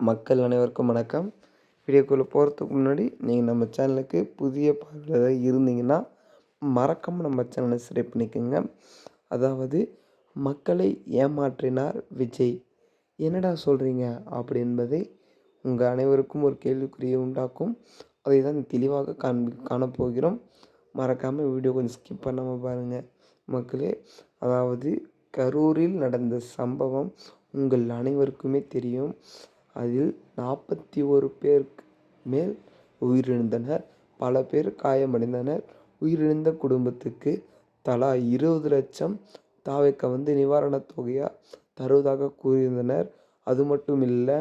மக்கள் அனைவருக்கும் வணக்கம். வீடியோக்குள்ளே போகிறதுக்கு முன்னாடி நீங்கள் நம்ம சேனலுக்கு புதிய பார்வையாக இருந்தீங்கன்னா மறக்காமல் நம்ம சேனலை சப்ஸ்கிரைப் பண்ணிக்கோங்க. அதாவது மக்களை ஏமாற்றினார் விஜய். என்னடா சொல்கிறீங்க அப்படி என்பதை உங்கள் அனைவருக்கும் ஒரு கேள்விக்குறியை உண்டாக்கும். அதை தான் தெளிவாக காண்பி காணப்போகிறோம். மறக்காமல் வீடியோ கொஞ்சம் ஸ்கிப் பண்ணாமல் பாருங்கள் மக்களே அதாவது கரூரில் நடந்த சம்பவம் உங்கள் அனைவருக்குமே தெரியும். அதில் நாற்பத்தி ஒரு பேருக்கு மேல் உயிரிழந்தனர். பல பேர் காயமடைந்தனர். உயிரிழந்த குடும்பத்துக்கு தலா இருபது லட்சம் தாவைக்க வந்து நிவாரணத் தொகையாக தருவதாக கூறியிருந்தனர். அது மட்டும் இல்லை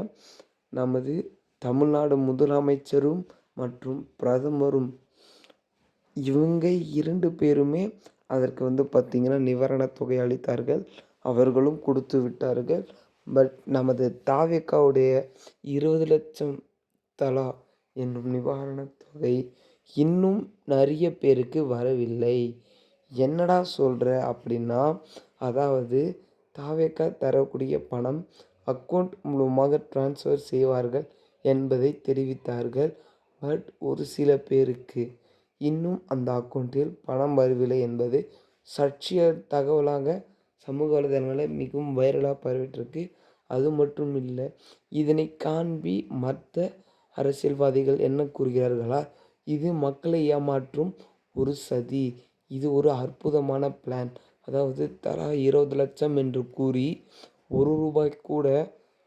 நமது தமிழ்நாடு முதலமைச்சரும் மற்றும் பிரதமரும் இவங்க இரண்டு பேருமே அதற்கு வந்து பார்த்திங்கன்னா நிவாரணத் தொகை அளித்தார்கள். அவர்களும் கொடுத்து விட்டார்கள். பட் நமது தாவேக்காவுடைய இருபது லட்சம் தலா என்னும் நிவாரணத் தொகை இன்னும் நிறைய பேருக்கு வரவில்லை. என்னடா சொல்கிற அப்படின்னா அதாவது தாவேக்கா தரக்கூடிய பணம் அக்கௌண்ட் மூலமாக ட்ரான்ஸ்ஃபர் செய்வார்கள் என்பதை தெரிவித்தார்கள். பட் ஒரு சில பேருக்கு இன்னும் அந்த அக்கௌண்ட்டில் பணம் வரவில்லை என்பது சர்ச்சைய தகவலாக சமூக வலைதளங்களில் மிகவும் வைரலாக பரவிட்டுருக்கு. அது மட்டும் இல்லை இதனை காண்பி மற்ற அரசியல்வாதிகள் என்ன கூறுகிறார்களா? இது மக்களை ஏமாற்றும் ஒரு சதி. இது ஒரு அற்புதமான பிளான் அதாவது தலா இருபது லட்சம் என்று கூறி ஒரு ரூபாய் கூட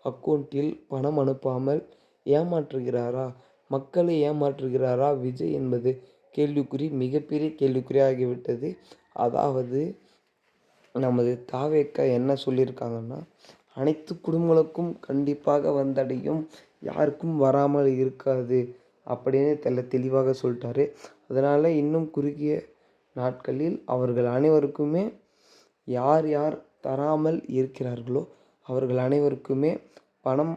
அக்கௌண்ட்டில் பணம் அனுப்பாமல் ஏமாற்றுகிறாரா? மக்களை ஏமாற்றுகிறாரா? விஜய் என்பது கேள்விக்குறி மிகப்பெரிய கேள்விக்குறியாகிவிட்டது. அதாவது நமது தாவேக்கா என்ன சொல்லியிருக்காங்கன்னா அனைத்து குடும்பங்களுக்கும் கண்டிப்பாக வந்தடையும் யாருக்கும் வராமல் இருக்காது அப்படின்னு தெல்ல தெளிவாக சொல்லிட்டாரு. அதனால் இன்னும் குறுகிய நாட்களில் அவர்கள் அனைவருக்குமே யார் யார் தராமல் இருக்கிறார்களோ அவர்கள் அனைவருக்குமே பணம்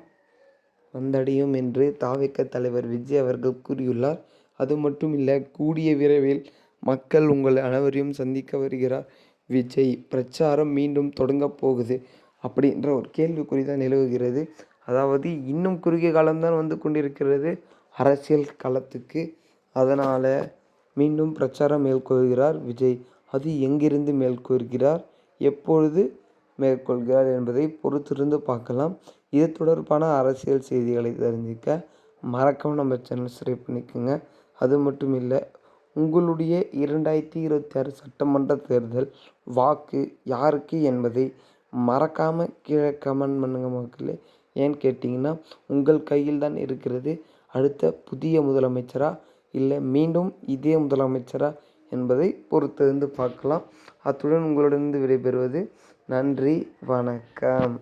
வந்தடையும் என்று தாவேக்க தலைவர் விஜய் அவர்கள் கூறியுள்ளார். அது மட்டும் இல்லை கூடிய விரைவில் மக்கள் உங்கள் அனைவரையும் சந்திக்க வருகிறார். விஜய் பிரச்சாரம் மீண்டும் தொடங்கப் போகுது அப்படின்ற ஒரு கேள்விக்குறி தான் நிலவுகிறது. அதாவது இன்னும் குறுகிய காலம்தான் வந்து கொண்டிருக்கிறது அரசியல் களத்துக்கு. அதனால் மீண்டும் பிரச்சாரம் மேற்கொள்கிறார் விஜய். அது எங்கிருந்து மேற்கொள்கிறார்? எப்பொழுது மேற்கொள்கிறார் என்பதை பொறுத்திருந்து பார்க்கலாம். இது தொடர்பான அரசியல் செய்திகளை தெரிஞ்சுக்க மறக்காமல் நம்ம சேனல் சப்ஸ்கிரைப் பண்ணிக்கோங்க. அது மட்டும் இல்லை உங்களுடைய இரண்டாயிரத்தி இருபத்தி ஆறு சட்டமன்ற தேர்தல் வாக்கு யாருக்கு என்பதை மறக்காமல் கீழே கமெண்ட் பண்ணுங்கள் மக்களே. ஏன்னு கேட்டிங்கன்னா உங்கள் கையில் தான் இருக்கிறது. அடுத்த புதிய முதலமைச்சரா இல்லை மீண்டும் இதே முதலமைச்சரா என்பதை பொறுத்திருந்து பார்க்கலாம். அத்துடன் உங்களிடமிருந்து விடைபெறுவது நன்றி வணக்கம்.